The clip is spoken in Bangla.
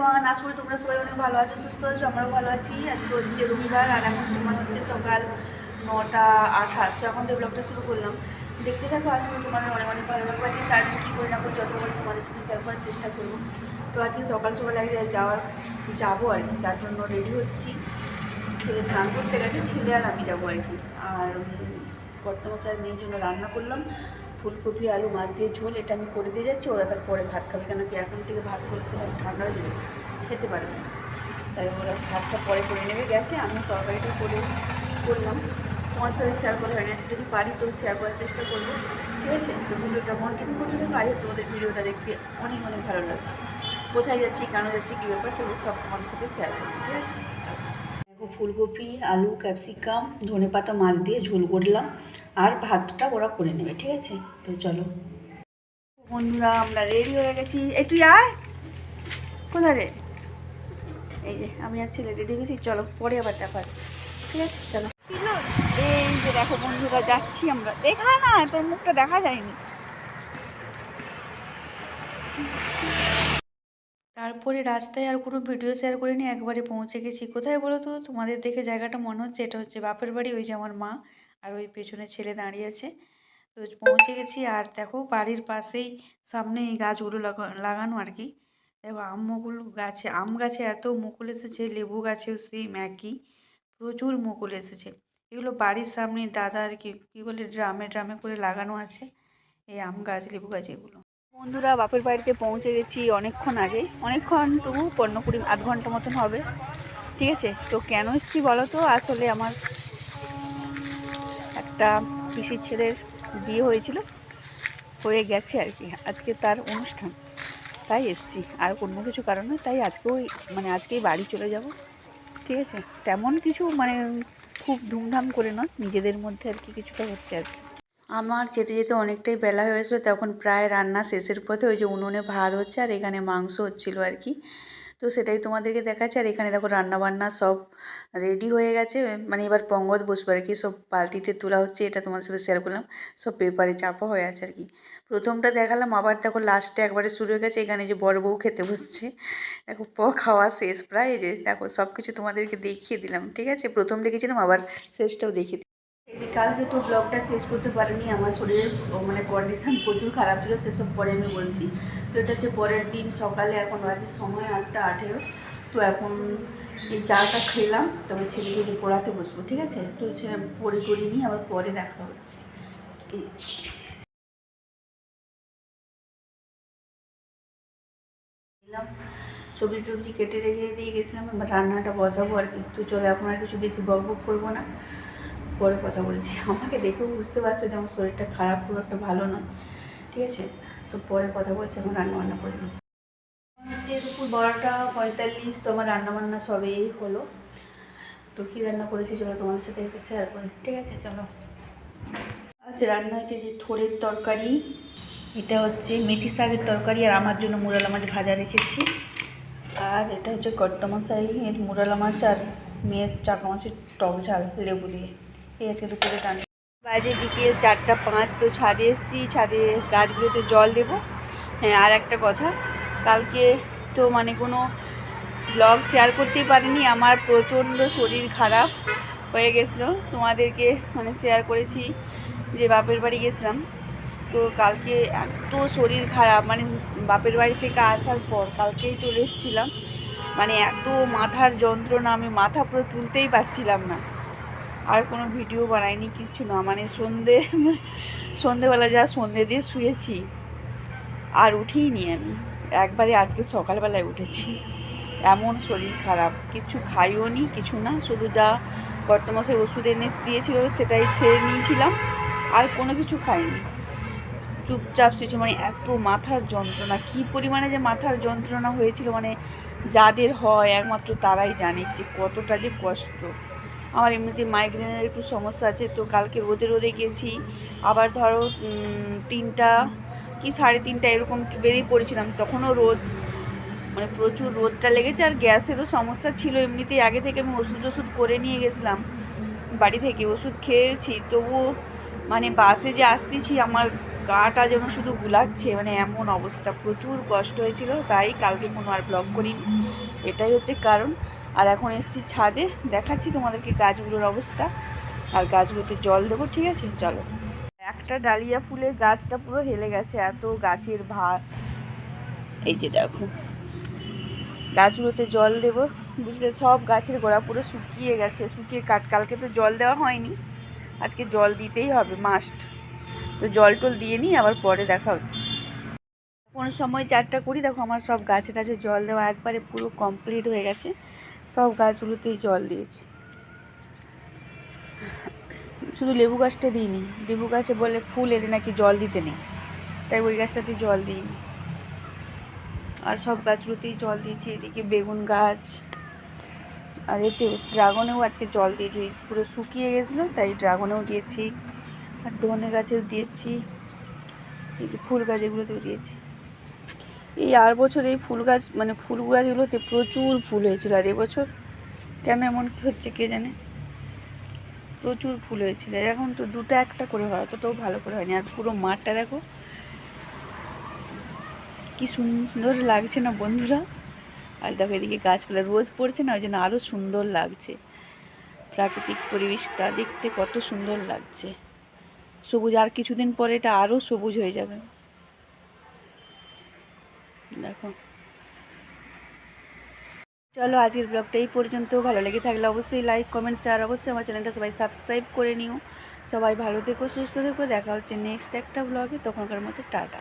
এভরিওয়ান আশা করি তোমরা সবাই অনেক ভালো আছো, সুস্থ আছো, আমরাও ভালো আছি। আজকে হচ্ছে রবিবার আর এখন সময় হচ্ছে সকাল নটা আঠাশ। তো এখন যে ব্লগটা শুরু করলাম। দেখতে থাকো, আশা করি তোমাদের অনেক অনেক ভালো লাগবে। আজকে সারাদিন কী করে না করে যতবার তোমাদের সাথে শেয়ার করার চেষ্টা করব। তো আজকে সকাল সকাল আগে যাওয়ার, যাব আর কি। তার জন্য রেডি হচ্ছি। ছেলে স্নান করতে গেছে, ছেলে আর আমি যাব আর কি। আর বর্তমান স্যার মেয়ের জন্য রান্না করলাম। ফুলকপি, আলু, মাছ দিয়ে ঝোল, এটা আমি করে দিয়ে যাচ্ছি। ওরা তারপরে ভাত খাবে কেন কি? এখন থেকে ভাত করলে সেরকম ঠান্ডা হয়ে খেতে পারবে না। তাই ওরা ভাতটা পরে করে নেবে গ্যাসে। আমি তরকারিটা করে করলাম। তোমার সাথে শেয়ার করা হয়নি। আজকে যদি পারি তো শেয়ার করার চেষ্টা করব। ঠিক আছে? তো ভিডিওটা কন্টিনিউ করতে থাকো আগে তোমাদের ভিডিওটা দেখতে অনেক অনেক ভালো লাগবে কোথায় যাচ্ছি, কেন যাচ্ছি, কী ব্যাপার সেগুলো সব তোমাদের সাথে শেয়ার করব। ঠিক আছে? ফুলকপি, আলু, ক্যাপসিকাম, ধনে পাতা, মাছ দিয়ে ঝোল করলাম। আর ভাতটা ওরা করে নেবে, ঠিক আছে? তো চলো। বন্ধুরা, আমরা রেডি হয়ে গেছি। এই, তুই আয়। কোথায় রে? এই যে, আমি আর ছেলে রেডি গেছি। চলো, পরে আবার দেখা হচ্ছে। ঠিক আছে? চলো। এই যে দেখো বন্ধুরা, যাচ্ছি আমরা। দেখা না তোর মুখটা দেখা যায়নি। তারপরে রাস্তায় আর কোনো ভিডিও শেয়ার করিনি, একবারে পৌঁছে গেছি। কোথায় বলো তো? তোমাদের দেখে জায়গাটা মনে হচ্ছে, এটা হচ্ছে বাপের বাড়ি, ওই যে আমার মা আর ওই পেছনে ছেলে দাঁড়িয়ে আছে। তো পৌঁছে গেছি আর দেখো বাড়ির পাশেই সামনে এই গাছগুলো লাগা- লাগানো আর কি। দেখো আমগুলো গাছে, আম গাছে এত মুকুল এসেছে, লেবু গাছেও সেই ম্যাকি প্রচুর মুকুল এসেছে। এগুলো বাড়ির সামনে দাদা আর কি, কী বলে, ড্রামে ড্রামে করে লাগানো আছে। এই আম গাছ, লেবু গাছ, এগুলো। বন্ধুরা, বাপের বাড়িতে পৌঁছে গেছি অনেকক্ষণ আগে। অনেকক্ষণ তবু পনেরো কুড়ি আধ ঘণ্টা মতন হবে। ঠিক আছে? তো কেন এসেছি বলো তো? আসলে আমার একটা পিসির ছেলের বিয়ে হয়েছিল। হয়ে গেছে আর কি। আজকে তার অনুষ্ঠান। তাই এসেছি। আর অন্য কিছু কারণে তাই আজকেও মানে আজকেই বাড়ি চলে যাব। ঠিক আছে? তেমন কিছু মানে খুব ধুমধাম করে নয়। নিজেদের মধ্যে আর কি কিছুটা হচ্ছে আর কি। আমার যেতে যেতে অনেকটাই বেলা হয়েছিল তখন প্রায় রান্না শেষের পথে ওই যে উনুনে ভাত হচ্ছে আর এখানে মাংস হচ্ছিল আর কি। তো সেটাই তোমাদেরকে দেখাচ্ছে, আর এখানে দেখো রান্নাবান্না সব রেডি হয়ে গেছে। মানে এবার পঙ্গত বসবে আর কি, সব বালতিতে তোলা হচ্ছে, এটা তোমাদের সাথে শেয়ার করলাম। সব পেপারে চাপা হয়ে আছে আর কি। প্রথমটা দেখালাম, আবার দেখো লাস্টে একবারে শুরু হয়ে গেছে, এখানে যে বড় বউ খেতে বসছে। দেখো প, খাওয়া শেষ, প্রায় যে দেখো সব কিছু তোমাদেরকে দেখিয়ে দিলাম, ঠিক আছে? প্রথম দেখেছিলাম, আবার শেষটাও দেখিয়ে কালকে তো ব্লগটা শেষ করতে পারিনি, আমার শরীরের মানে কন্ডিশন প্রচুর খারাপ ছিল, সেসব পরে আমি বলছি। তো এটা হচ্ছে পরের দিন, সকালে এখন বাজে সময় আটটা আঠেরো। তো এখন এই চাটা খেলাম তবে ছেলেকে পড়াতে বসবো, ঠিক আছে? তো পড়ে করি নিয়ে আবার পরে দেখা হচ্ছে। সবজি টবজি কেটে রেখে দিয়ে গেছিলাম রান্নাটা বসাবো আর কি। তো চলো, এখন আর কিছু বেশি বক বক করব না। পরে কথা বলছি। আমাকে দেখেও বুঝতে পারছ যে আমার শরীরটা খারাপ, খুব একটা ভালো নয়। ঠিক আছে? তো পরে কথা বলছি, এখন রান্নাবান্না করে হচ্ছে দুপুর বারোটা পঁয়তাল্লিশ, তো আমার রান্না বান্না সবেই হলো। তো কী রান্না করেছি চলো তোমাদের সাথে শেয়ার করি। ঠিক আছে? চলো। আচ্ছা রান্না হচ্ছে যে থোড়ের তরকারি। এটা হচ্ছে মেথি শাকের তরকারি আর আমার জন্য মুরালা মাছ ভাজা রেখেছি। আর এটা হচ্ছে কর্তমশাই এর মুরালা মাছ আর মেয়ের চাকা মাছের টক ঝাল, লেবু দিয়ে। এই আজকে দুপুরে রান্না। বাজে বিকেল চারটা পাঁচ, তো ছাদে এসেছি, ছাদে গাছগুলোতে জল দেবো। হ্যাঁ আর একটা কথা, কালকে তো মানে কোনো ব্লগ শেয়ার করতে পারিনি, আমার প্রচণ্ড শরীর খারাপ হয়ে গেছিল। তোমাদেরকে মানে শেয়ার করেছি যে বাপের বাড়ি গেছিলাম। তো কালকে এত শরীর খারাপ মানে বাপের বাড়ি থেকে আসার পর কালকেই চলে এসেছিলাম। মানে এত মাথার যন্ত্রণা, আমি মাথা পুরো তুলতেই পারছিলাম না। আর কোনো ভিডিও বানাইনি, কিচ্ছু না। মানে সন্ধে, সন্ধেবেলা যা সন্ধে দিয়ে শুয়েছি, আর উঠিনি আমি। একবারে আজকে সকালবেলায় উঠেছি। এমন শরীর খারাপ। কিছু খাইও নি, কিছু না। শুধু যা কর্তমাসে ওষুধ এনে দিয়েছিল, সেটাই খেয়ে নিয়েছিলাম। আর কোনো কিছু খাইনি। চুপচাপ শুয়েছি। মানে এত মাথার যন্ত্রণা, কী পরিমাণে যে মাথার যন্ত্রণা হয়েছিল। মানে যাদের হয়, একমাত্র তারাই জানে যে কতটা যে কষ্ট। আমার এমনিতে মাইগ্রেনের একটু সমস্যা আছে, তো কালকে রোদে রোদে গেছি। আবার ধরো তিনটা কি সাড়ে তিনটা এরকম বেরিয়ে পড়েছিলাম, তখনও রোদ। মানে প্রচুর রোদটা লেগেছে আর গ্যাসেরও সমস্যা ছিল এমনিতেই। আগে থেকে আমি ওষুধ ওষুধ করে নিয়ে গেছিলাম বাড়ি থেকে, ওষুধ খেয়েছি। তবুও মানে বাসে যে আসতেছি, আমার গাটা যেন শুধু গুলাচ্ছে মানে এমন অবস্থা। প্রচুর কষ্ট হয়েছিল, তাই কালকে কোনো আর ব্লগ করিনি। এটাই হচ্ছে কারণ। আর এখন এসেছি ছাদে, দেখাচ্ছি তোমাদেরকে গাছগুলোর অবস্থা। আর গাছগুলোতে জল দেবো, ঠিক আছে? চলো। একটা ডালিয়া ফুলে গাছটা পুরো হেলে গেছে, এত গাছের ভার। এই যে দেখো। গাছগুলোতে জল দেবো। বুঝলে, সব গাছের গোড়া পুরো শুকিয়ে গেছে। শুকিয়ে কাট, কালকে তো জল দেওয়া হয়নি। আজকে জল দিতেই হবে মাস্ট তো জল টল দিয়ে নিই, আবার পরে দেখা হচ্ছে। কোনো সময় চারটা করি দেখো আমার সব গাছে টাছে জল দেওয়া একবারে পুরো কমপ্লিট হয়ে গেছে। সব গাছগুলোতেই জল দিয়েছি। শুধু লেবু গাছটা দিইনি, লেবু গাছে বলে ফুল এলে নাকি জল দিতে নেই, তাই ওই গাছটাতে জল দিইনি। আর সব গাছগুলোতেই জল দিয়েছি, এদিকে বেগুন গাছ, আর এতে ড্রাগনেও আজকে জল দিয়েছি পুরো শুকিয়ে গেছিল, তাই ড্রাগনেও দিয়েছি, আর ধনে গাছেও দিয়েছি ফুল গাছ এগুলোতেও দিয়েছি। এই আর বছর এই ফুল গাছ মানে ফুল গাছগুলোতে প্রচুর ফুল হয়েছিল আর এবছর কেন এমন কি হচ্ছে কে জানে? প্রচুর ফুল হয়েছিল। এখন তো দুটো একটা করে হয়, অতটাও ভালো করে হয়নি। আর পুরো মাঠটা দেখো, কি সুন্দর লাগছে না বন্ধুরা? আর দেখো এদিকে গাছপালা, রোদ পড়ছে না ওই জন্য আরও সুন্দর লাগছে। প্রাকৃতিক পরিবেশটা দেখতে কত সুন্দর লাগছে। সবুজ, আর কিছুদিন পরে এটা আরও সবুজ হয়ে যাবে। দেখো। চলো আজকের ব্লগটা এই পর্যন্ত। ভালো লেগে থাকলে অবশ্যই লাইক কমেন্ট শেয়ার অবশ্যই আমার চ্যানেলটা সবাই সাবস্ক্রাইব করে নিও। সবাই ভালো থেকো, সুস্থ থেকো। দেখা হচ্ছে নেক্সট একটা ব্লগে তখনকার মতো টাটা।